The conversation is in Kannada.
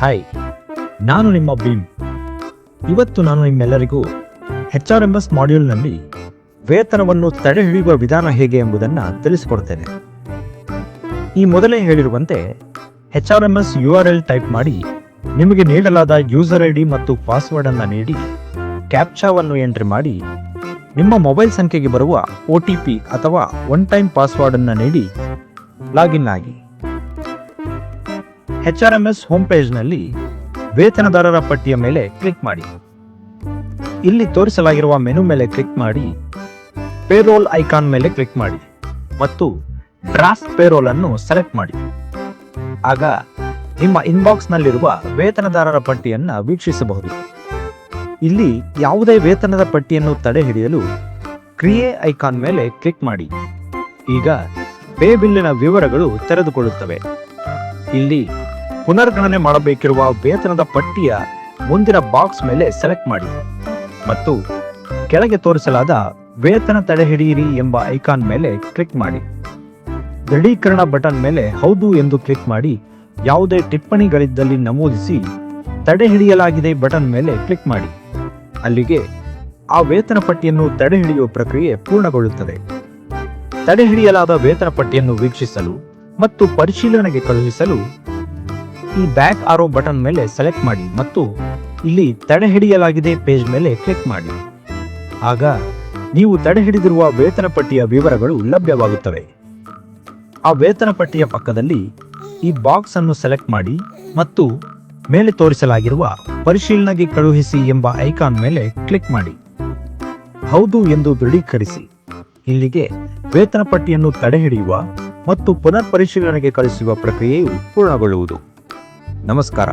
ಹಾಯ್ ನಾನು ನಿಮ್ಮ ಭೀಮ್. ಇವತ್ತು ನಾನು ನಿಮ್ಮೆಲ್ಲರಿಗೂ ಹೆಚ್ ಆರ್ ಎಂ ಎಸ್ ಮಾಡ್ಯೂಲ್ನಲ್ಲಿ ವೇತನವನ್ನು ತಡೆಹಿಡಿಯುವ ವಿಧಾನ ಹೇಗೆ ಎಂಬುದನ್ನು ತಿಳಿಸಿಕೊಡ್ತೇನೆ. ಈ ಮೊದಲೇ ಹೇಳಿರುವಂತೆ H R M S U R L type ಮಾಡಿ ನಿಮಗೆ ನೀಡಲಾದ ಯೂಸರ್ ಐ ಡಿ ಮತ್ತು ಪಾಸ್ವರ್ಡ್ ಅನ್ನು ನೀಡಿ ಕ್ಯಾಪ್ಚಾವನ್ನು ಎಂಟ್ರಿ ಮಾಡಿ ನಿಮ್ಮ ಮೊಬೈಲ್ ಸಂಖ್ಯೆಗೆ ಬರುವ ಒ ಟಿ ಪಿ ಅಥವಾ ಒನ್ ಟೈಮ್ ಪಾಸ್ವರ್ಡನ್ನು ನೀಡಿ ಲಾಗಿನ್ ಆಗಿ. H R M S home ಪೇಜ್ನಲ್ಲಿ ವೇತನದಾರರ ಪಟ್ಟಿಯ ಮೇಲೆ ಕ್ಲಿಕ್ ಮಾಡಿ. ಇಲ್ಲಿ ತೋರಿಸಲಾಗಿರುವ ಮೆನು ಮೇಲೆ ಕ್ಲಿಕ್ ಮಾಡಿ. ಪೇರೋಲ್ ಐಕಾನ್ ಮೇಲೆ ಕ್ಲಿಕ್ ಮಾಡಿ ಮತ್ತು ಡ್ರಾಫ್ಟ್ ಪೇರೋಲ್ ಅನ್ನು ಸೆಲೆಕ್ಟ್ ಮಾಡಿ. ಆಗ ನಿಮ್ಮ ಇನ್ಬಾಕ್ಸ್ನಲ್ಲಿರುವ ವೇತನದಾರರ ಪಟ್ಟಿಯನ್ನು ವೀಕ್ಷಿಸಬಹುದು. ಇಲ್ಲಿ ಯಾವುದೇ ವೇತನದ ಪಟ್ಟಿಯನ್ನು ತಡೆ ಹಿಡಿಯಲು ಕ್ರಿಯೆ ಐಕಾನ್ ಮೇಲೆ ಕ್ಲಿಕ್ ಮಾಡಿ. ಈಗ ಪೇ ಬಿಲ್ಲಿನ ವಿವರಗಳು ತೆರೆದುಕೊಳ್ಳುತ್ತವೆ. ಇಲ್ಲಿ ಪುನರ್ಗಣನೆ ಮಾಡಬೇಕಿರುವ ವೇತನದ ಪಟ್ಟಿಯ ಮುಂದಿನ ಬಾಕ್ಸ್ ಮೇಲೆ ಸೆಲೆಕ್ಟ್ ಮಾಡಿ. ಮತ್ತು ಕೆಳಗೆ ತೋರಿಸಲಾದ ವೇತನ ತಡೆಹಿಡಿಯಿರಿ ಎಂಬ ಐಕಾನ್ ಮೇಲೆ ಕ್ಲಿಕ್ ಮಾಡಿ. ದೃಢೀಕರಣ ಬಟನ್ ಮೇಲೆ ಹೌದು ಎಂದು ಕ್ಲಿಕ್ ಮಾಡಿ. ಯಾವುದೇ ಟಿಪ್ಪಣಿಗಳಿದ್ದಲ್ಲಿ ನಮೂದಿಸಿ ತಡೆಹಿಡಿಯಲಾಗಿದೆ ಬಟನ್ ಮೇಲೆ ಕ್ಲಿಕ್ ಮಾಡಿ. ಅಲ್ಲಿಗೆ ಆ ವೇತನ ಪಟ್ಟಿಯನ್ನು ತಡೆಹಿಡಿಯುವ ಪ್ರಕ್ರಿಯೆ ಪೂರ್ಣಗೊಳ್ಳುತ್ತದೆ. ತಡೆಹಿಡಿಯಲಾದ ವೇತನ ಪಟ್ಟಿಯನ್ನು ವೀಕ್ಷಿಸಲು ಮತ್ತು ಪರಿಶೀಲನೆಗೆ ಕಳುಹಿಸಲು ಈ ಬ್ಯಾಕ್ ಆರೋ ಬಟನ್ ಮೇಲೆ ಸೆಲೆಕ್ಟ್ ಮಾಡಿ ಮತ್ತು ಇಲ್ಲಿ ತಡೆಹಿಡಿಯಲಾಗಿದೆ ಪೇಜ್ ಮೇಲೆ ಕ್ಲಿಕ್ ಮಾಡಿ. ಆಗ ನೀವು ತಡೆಹಿಡಿದಿರುವ ವೇತನ ಪಟ್ಟಿಯ ವಿವರಗಳು ಲಭ್ಯವಾಗುತ್ತವೆ. ಆ ವೇತನ ಪಟ್ಟಿಯ ಪಕ್ಕದಲ್ಲಿ ಈ ಬಾಕ್ಸ್ ಅನ್ನು ಸೆಲೆಕ್ಟ್ ಮಾಡಿ ಮತ್ತು ಮೇಲೆ ತೋರಿಸಲಾಗಿರುವ ಪರಿಶೀಲನೆಗೆ ಕಳುಹಿಸಿ ಎಂಬ ಐಕಾನ್ ಮೇಲೆ ಕ್ಲಿಕ್ ಮಾಡಿ. ಹೌದು ಎಂದು ದೃಢೀಕರಿಸಿ. ಇಲ್ಲಿಗೆ ವೇತನ ಪಟ್ಟಿಯನ್ನು ತಡೆಹಿಡಿಯುವ ಮತ್ತು ಪುನರ್ ಪರಿಶೀಲನೆಗೆ ಕಳುಹಿಸುವ ಪ್ರಕ್ರಿಯೆಯು ಪೂರ್ಣಗೊಳ್ಳುವುದು. ನಮಸ್ಕಾರ.